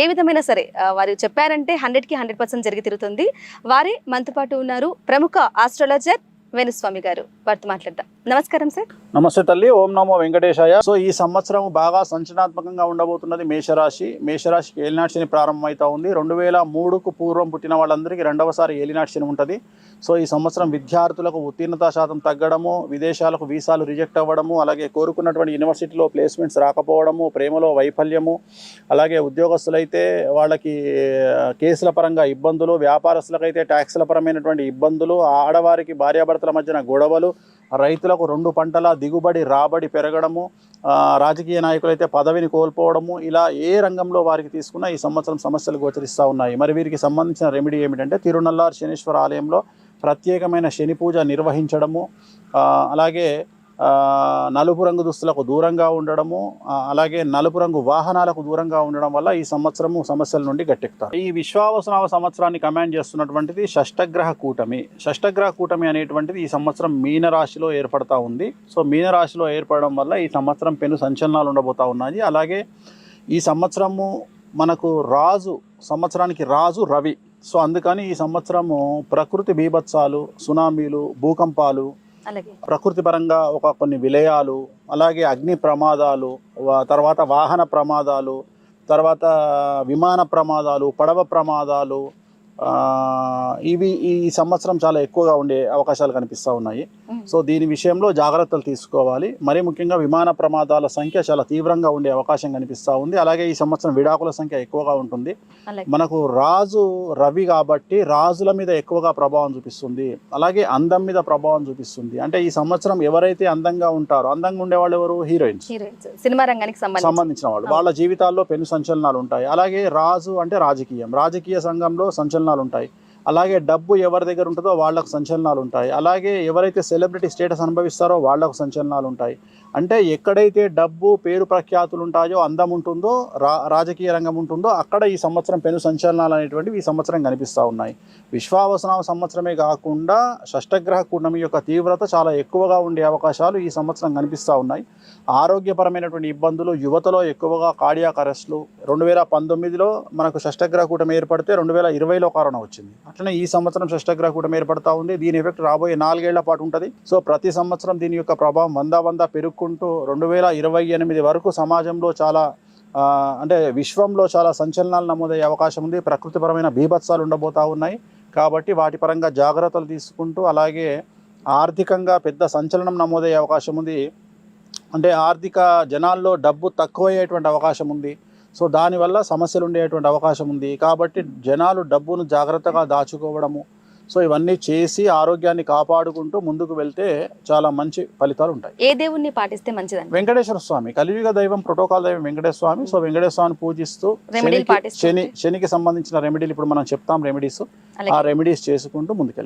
ఏ విధమైన సరే వారు చెప్పారంటే హండ్రెడ్కి హండ్రెడ్ పర్సెంట్ జరిగి తిరుగుతుంది వారే మనతో పాటు ఉన్నారు. ప్రముఖ ఆస్ట్రాలజర్ వేణుస్వామి గారు వారితో మాట్లాడదాం. నమస్కారం సార్. నమస్తే తల్లి ఓం నమో వెంకటేశాయ. సో ఈ సంవత్సరం బాగా సంచలనాత్మకంగా ఉండబోతున్నది మేషరాశి. మేషరాశికి ఏలినాటి శని ప్రారంభమవుతా ఉంది. రెండు వేల మూడుకు పూర్వం పుట్టిన వాళ్ళందరికీ రెండవసారి ఏలినాటి శని ఉంటుంది. సో ఈ సంవత్సరం విద్యార్థులకు ఉత్తీర్ణత శాతం తగ్గడము విదేశాలకు వీసాలు రిజెక్ట్ అవ్వడము అలాగే కోరుకున్నటువంటి యూనివర్సిటీలో ప్లేస్మెంట్స్ రాకపోవడము ప్రేమలో వైఫల్యము అలాగే ఉద్యోగస్తులైతే వాళ్ళకి కేసుల పరంగా ఇబ్బందులు వ్యాపారస్తులకైతే ట్యాక్స్ల పరమైనటువంటి ఇబ్బందులు ఆడవారికి భార్యాభర్త భార్యాభర్తల మధ్యన గొడవలు రైతులకు రెండు పంటల దిగుబడి రాబడి పెరగడము రాజకీయ నాయకులైతే పదవిని కోల్పోవడము ఇలా ఏ రంగంలో వారికి తీసుకున్నా ఈ సంవత్సరం సమస్యలు గోచరిస్తూ ఉన్నాయి. మరి వీరికి సంబంధించిన రెమెడీ ఏమిటంటే తిరునల్లార్ శనీశ్వర ఆలయంలో ప్రత్యేకమైన శని పూజ నిర్వహించడము అలాగే నలుపు రంగు దుస్తులకు దూరంగా ఉండడము అలాగే నలుపు రంగు వాహనాలకు దూరంగా ఉండడం వల్ల ఈ సంవత్సరము సమస్యల నుండి గట్టెక్కుతారు. ఈ విశ్వావసనామ సంవత్సరాన్ని కమాండ్ చేస్తున్నటువంటిది షష్టగ్రహ కూటమి. షష్టగ్రహ కూటమి అనేటువంటిది ఈ సంవత్సరం మీనరాశిలో ఏర్పడతా ఉంది. సో మీనరాశిలో ఏర్పడడం వల్ల ఈ సంవత్సరం పెను సంచలనాలు ఉండబోతా ఉన్నాయి. అలాగే ఈ సంవత్సరము మనకు రాజు సంవత్సరానికి రాజు రవి. సో అందుకని ఈ సంవత్సరము ప్రకృతి బీభత్సాలు సునామీలు భూకంపాలు ప్రకృతి పరంగా ఒక కొన్ని విలయాలు అలాగే అగ్ని ప్రమాదాలు వా- తర్వాత వాహన ప్రమాదాలు తర్వాత విమాన ప్రమాదాలు పడవ ప్రమాదాలు ఇవి ఈ సంవత్సరం చాలా ఎక్కువగా ఉండే అవకాశాలు కనిపిస్తూ ఉన్నాయి. సో దీని విషయంలో జాగ్రత్తలు తీసుకోవాలి. మరీ ముఖ్యంగా విమాన ప్రమాదాల సంఖ్య చాలా తీవ్రంగా ఉండే అవకాశం కనిపిస్తూ ఉంది. అలాగే ఈ సంవత్సరం విడాకుల సంఖ్య ఎక్కువగా ఉంటుంది. మనకు రాజు రవి కాబట్టి రాజుల మీద ఎక్కువగా ప్రభావం చూపిస్తుంది. అలాగే అందం మీద ప్రభావం చూపిస్తుంది. అంటే ఈ సంవత్సరం ఎవరైతే అందంగా ఉంటారో అందంగా ఉండేవాళ్ళు ఎవరు? హీరోయిన్స్. సినిమా రంగానికి సంబంధించి. సంబంధించిన వాళ్ళు. వాళ్ళ జీవితాల్లో పెను సంచలనాలు ఉంటాయి. అలాగే రాజు అంటే రాజకీయం. రాజకీయ సంఘంలో సంచలనాలు ఉంటాయి అలాగే డబ్బు ఎవరి దగ్గర ఉంటుందో వాళ్ళకు సంచలనాలు ఉంటాయి. అలాగే ఎవరైతే సెలబ్రిటీ స్టేటస్ అనుభవిస్తారో వాళ్ళకు సంచలనాలు ఉంటాయి. అంటే ఎక్కడైతే డబ్బు పేరు ప్రఖ్యాతులు ఉంటాయో అందం ఉంటుందో రా రాజకీయ రంగం ఉంటుందో అక్కడ ఈ సంవత్సరం పెను సంచలనాలు అనేటువంటివి ఈ సంవత్సరం కనిపిస్తూ ఉన్నాయి. విశ్వావసనామ సంవత్సరమే కాకుండా షష్టగ్రహ కూటమి యొక్క తీవ్రత చాలా ఎక్కువగా ఉండే అవకాశాలు ఈ సంవత్సరం కనిపిస్తూ ఉన్నాయి. ఆరోగ్యపరమైనటువంటి ఇబ్బందులు యువతలో ఎక్కువగా కార్డియాక్ అరెస్టులు. రెండు వేల పంతొమ్మిదిలో మనకు షష్టగ్రహ కూటమి ఏర్పడితే రెండు వేల ఇరవైలో కరోనా వచ్చింది. అట్లనే ఈ సంవత్సరం షష్టగ్రహ కూటమి ఏర్పడతా ఉంది. దీని ఎఫెక్ట్ రాబోయే నాలుగేళ్ళ పాటు ఉంటుంది. సో ప్రతి సంవత్సరం దీని యొక్క ప్రభావం వంద వంద పెరుగుకుంటూ రెండు వేల ఇరవై ఎనిమిది వరకు సమాజంలో చాలా అంటే విశ్వంలో చాలా సంచలనాలు నమోదయ్యే అవకాశం ఉంది. ప్రకృతిపరమైన బీభత్సాలు ఉండబోతా ఉన్నాయి. కాబట్టి వాటి పరంగా జాగ్రత్తలు తీసుకుంటూ అలాగే ఆర్థికంగా పెద్ద సంచలనం నమోదయ్యే అవకాశం ఉంది. అంటే ఆర్థిక జనాల్లో డబ్బు తక్కువయ్యేటువంటి అవకాశం ఉంది. సో దానివల్ల సమస్యలు ఉండేటువంటి అవకాశం ఉంది. కాబట్టి జనాలు డబ్బును జాగ్రత్తగా దాచుకోవడము సో ఇవన్నీ చేసి ఆరోగ్యాన్ని కాపాడుకుంటూ ముందుకు వెళ్తే చాలా మంచి ఫలితాలు ఉంటాయి. ఏ దేవుణ్ణి పాటిస్తే మంచిదండి? వెంకటేశ్వర స్వామి కలియుగ దైవం ప్రోటోకాల్ దైవం వెంకటేశ్వర స్వామి. సో వెంకటేశ్వర స్వామిని పూజిస్తూ శని శనికి సంబంధించిన రెమెడీలు ఇప్పుడు మనం చెప్తాం రెమెడీస్ ఆ రెమెడీస్ చేసుకుంటూ ముందుకెళ్ళాలి.